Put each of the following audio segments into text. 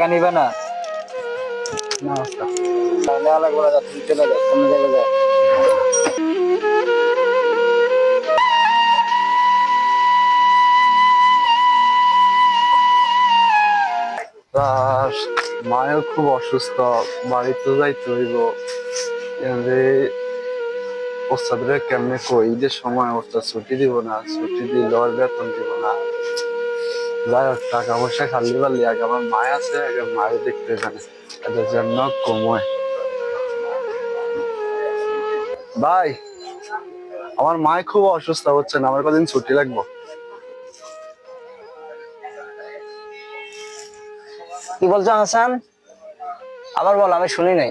টাকা নিবে না। না ওস্তাদ নেওয়া লাগবে না তুমি চলে যাও, অন্য জায়গায় যাও। মায়ের খুব অসুস্থ, বাড়িতে যাইতে হইব। ওস্তাদরে কেমনে কই? ঈদের সময় ওস্তাদ ছুটি দিব না, ছুটি দিল আর বেতন দিব না। যাই হোক টাকা পয়সা খালি পারলি আগে আমার মায় আছে আগে মায়ের দেখতে জানে। এদের জন্য কময়। ভাই আমার মায় খুব অসুস্থ হচ্ছে না আমার কদিন ছুটি লাগবো। কি বলছো হাসান? আবার বল আমি শুনি নাই।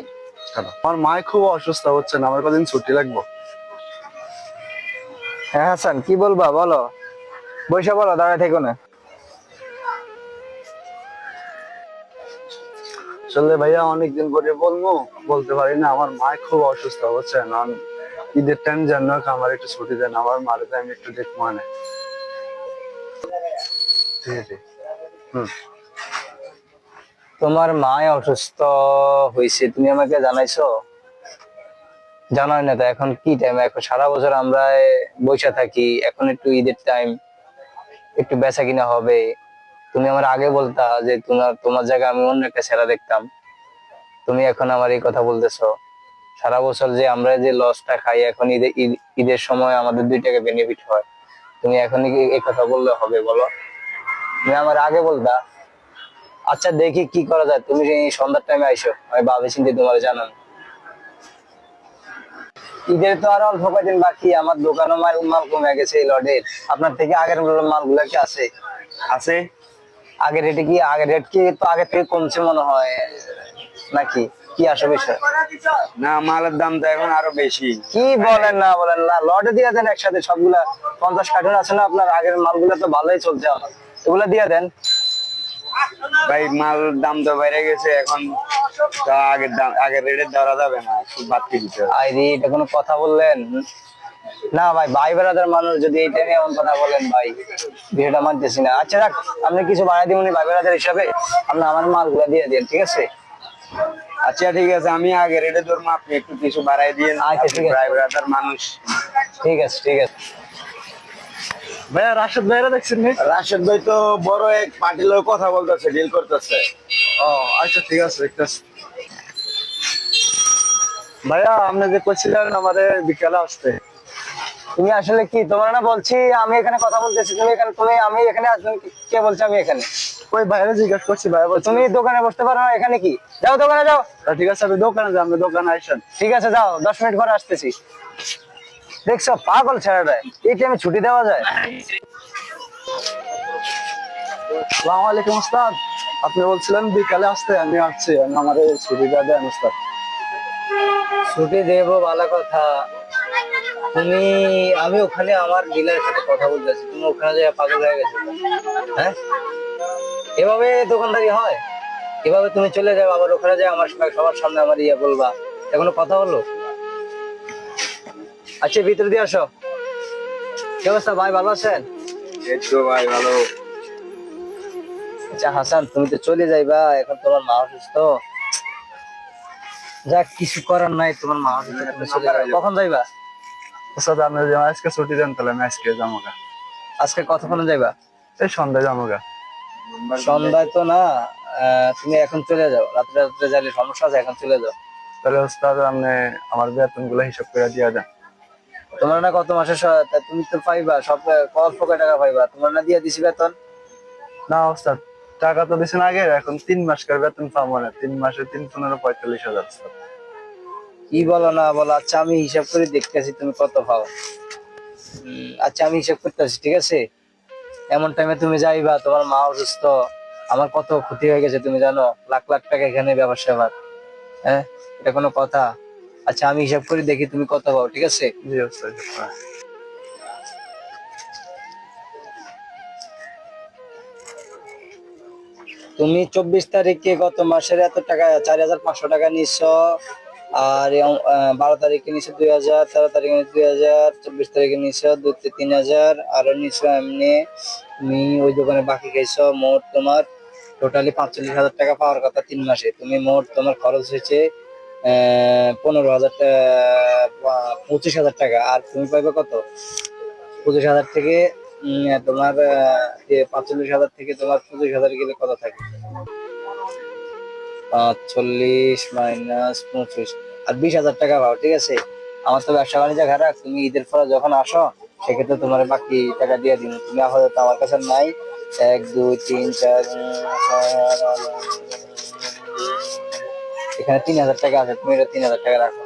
আমার মায় খুব অসুস্থ হচ্ছে না আমার কদিন ছুটি লাগবো। হ্যাঁ হাসান কি বলবা বলো। বৈশা বলো দাঁড়ায় থেকো না। আসলে ভাইয়া, অনেকদিন পরে বলব বলতে পারি না, আমার মা খুব অসুস্থ হচ্ছে না ঈদের টাইম যেন আমার একটু ছুটি দেন, আমার মারে আমি একটু দেখব মানে। তোমার মা অসুস্থ হয়েছে তুমি আমাকে জানাইছো? জানাই না তো, এখন কি টাইম এখন সারা বছর আমরা বসে থাকি, এখন একটু ঈদের টাইম একটু বেচা কিনা হবে। তুমি আমার আগে বলতা যে তোমার তোমার জায়গায় আমি অন্য একটা সেরা দেখতাম। তুমি এখন আমার এই কথা বলতেছো। সারা বছর যে আমরা যে লসটা খাই, এখন ঈদ- ঈদের সময় আমাদের দুই টাকা বেনিফিট হয়। তুমি এখন এই কথা বললে হবে, বলো। তুমি আমার আগে বলতা। আচ্ছা দেখি কি করা যায়। তুমি এই সন্ধ্যার টাইমে আইসো, আমি ভাবে চিন্তে তোমার জানান। ঈদের তো আর অল্প কয়দিন বাকি। আমার দোকানও মাল কমে গেছে এই লডের আপনার থেকে আগের মালগুলো কি আছে? আছে। আগের রেটে কি আগের রেট কি তো আগের থেকে কমছে মনে হয়? নাকি? কি আসে বিষয়? না মালের দাম তো এখন আরও বেশি। কি বলেন না বলেন না লটে দিয়ে দেন একসাথে সবগুলা পঞ্চাশ কার্টুন আছে না আপনার আগের মালগুলো তো ভালোই চলছে আমার। এগুলো দিয়ে দেন। ভাই মাল দাম তো বেড়ে গেছে এখন আগের দাম আগের রেটের ধরা যাবে না বাড়তি দিতে আইরি এটা কোনো কথা বললেন? না ভাই ভাই বেড়াদার মানুষ যদি এইটা নিয়ে এমন কথা বলেন ভাই বিষয়টা মানতেছি না। আচ্ছা রাখ আপনি কিছু বাড়াই দিবেন ভাই বেড়াদার হিসাবে? আপনি আমার মালগুলো দিয়ে দিন ঠিক আছে? আচ্ছা ঠিক আছে আমি আগে রেটে ধরবো আপনি একটু কিছু বাড়াই দিয়ে আচ্ছা, ঠিক আছে। ড্রাইভার মানুষ। ঠিক আছে ঠিক আছে। ভাইয়া রাশেদ ভাইরা দেখছেন রাশেদ ভাই তো বড় এক পার্টির লোক কথা বলতেছে ডিল করতেছে। ও আচ্ছা ঠিক আছে দেখতেছি ভাইয়া আপনি যে কইছিলেন আমাদের বিকালে আসতে। তুমি আসলে কি? তোমার না বলছি আমি এখানে কথা বলতেছি। তুমি এখানে তুমি আমি এখানে আসবেন কে বলছে আমি এখানে? ওই ভাইরা জিজ্ঞাসা করছি বলছে। তুমি দোকানে বসতে পারো না এখানে কি? যাও দোকানে যাও। ঠিক আছে আমি দোকানে আপনি দোকানে আইসেন। ঠিক আছে যাও দশ মিনিট পরে আসতেছি। দেখছ পাগল ছেড়াটা এই টাইমে ছুটি দেওয়া যায়। সালাম আলাইকুম উস্তাদ আপনি বলছিলেন বিকালে আসতে আমি আসছি আমি আমার সুবিধা দেন উস্তাদ ছুটি দেবো ভালো কথা। তুমি আমি ওখানে আমার ডিলারের সাথে কথা বলতেছি। তুমি ওখানে যাই পাগল হয়ে গেছো। হ্যাঁ? এভাবে দোকানদারি হয়? এভাবে তুমি চলে যাও আবার ওখানে যাই আমার সবাই সবার সামনে আমার ইয়ে বলবা। এখনও কথা হলো আচ্ছা ভিতরে দিয়ে আসো। কি অবস্থা ভাই ভালো আছেন? ভাই ভালো। আচ্ছা হাসান তুমি তো চলে যাইবা এখন তোমার মা অসুস্থ। যাক কিছু করার নাই তোমার মা অসুস্থ। কখন যাইবা? আপনি যদি আজকে ছুটি দেন তাহলে আমি আজকে যাব গা। আজকে কতক্ষণে যাইবা? এই সন্ধ্যায় যাব গা। সন্ধ্যায়? তো না আহ, তুমি এখন চলে যাও। রাত্রে রাত্রে যাইলে সমস্যা আছে এখন চলে যাও। তাহলে উস্তাদ আপনি আমার বেতনগুলো হিসাব করে দিয়ে দেন। তোমার না কত মাসের তুমি তো পাইবা সব অল্প টাকা পাইবা? তোমার না দিয়ে দিছি বেতন? না উস্তাদ টাকা তো দিছেন আগে এখন তিন মাস কার বেতন পাবো না। তিন মাসে তিন পনেরো পঁয়তাল্লিশ হাজার। কি বলো না বলো আচ্ছা আমি হিসাব করে দেখতেছি তুমি কত পাও। আচ্ছা আমি হিসাব করতেছি ঠিক আছে? এমন টাইমে তুমি যাইবা, তোমার মা অসুস্থ, আমার কত ক্ষতি হয়ে গেছে তুমি জানো, লাখ লাখ টাকা এখানে ব্যবসা সেবার হ্যাঁ? এটা কোনো কথা? আচ্ছা আমি হিসাব করে দেখি তুমি কত পাও, ঠিক আছে। তুমি চব্বিশ তারিখে গত মাসের এত টাকা, চার হাজার পাঁচশো টাকা নিচ্ছ আর বারো তারিখে নিচ্ছ দুই হাজার, তেরো তারিখে দুই হাজার, চব্বিশ তারিখে নিচ্ছ দুই থেকে তিন হাজার, আরও নিচ্ছ এমনি তুমি ওই দোকানে বাকি খাইছ মোট তোমার টোটালি পাঁচচল্লিশ হাজার টাকা পাওয়ার কথা তিন মাসে। তুমি মোট তোমার খরচ হয়েছে পনেরো হাজার পঁচিশ হাজার টাকা। আর তুমি পাইবে কত? পঁচিশ হাজার থেকে তোমার পাঁচচল্লিশ হাজার থেকে তোমার পঁচিশ হাজার গেলে কত থাকে? পাঁচচল্লিশ মাইনাস পঁচিশ আর বিশ হাজার টাকা পাও, ঠিক আছে? আমার তো ব্যবসা বাণিজ্য খারাপ, তুমি ঈদের পরে যখন আসো, সেক্ষেত্রে তোমার বাকি টাকা দিয়ে দিন তুমি আপাতত আমার কাছে নাই। এক, দুই, তিন, চার, এখানে তিন হাজার টাকা আছে, তুমি এটা তিন হাজার টাকা রাখো।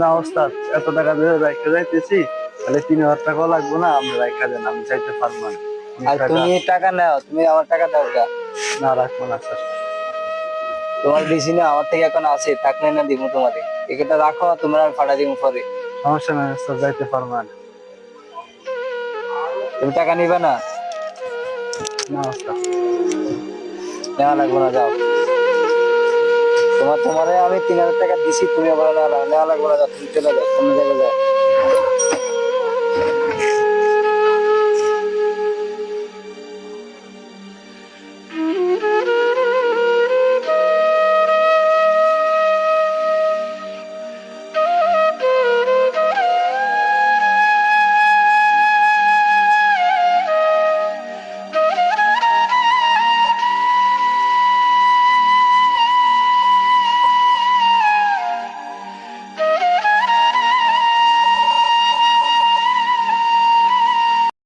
না, ওস্তাদ, এত টাকা দিয়ে রাইখা যাইতেছি, তাহলে তিন হাজার টাকাও লাগবে না আমি রাইখা দেন, আমি চাইতে পারব না। আর তুমি টাকা নাও তুমি আমার টাকা দাও। না রাখব না স্যার। তোমার দিছি না আমার থেকে এখন আছে থাকলে না দিব তোমাদের এটা রাখো তোমরা আর ফাটা দিব পরে। সমস্যা নাই স্যার যাইতে পারব না। তুমি টাকা নিবে না? না ওস্তাদ নেওয়া লাগবে না যাও। তোমার তোমারে আমি তিন হাজার টাকা দিছি তুমি আবার নেওয়া লাগবে না যাও তুমি চলে যাও অন্য জায়গায় যাও।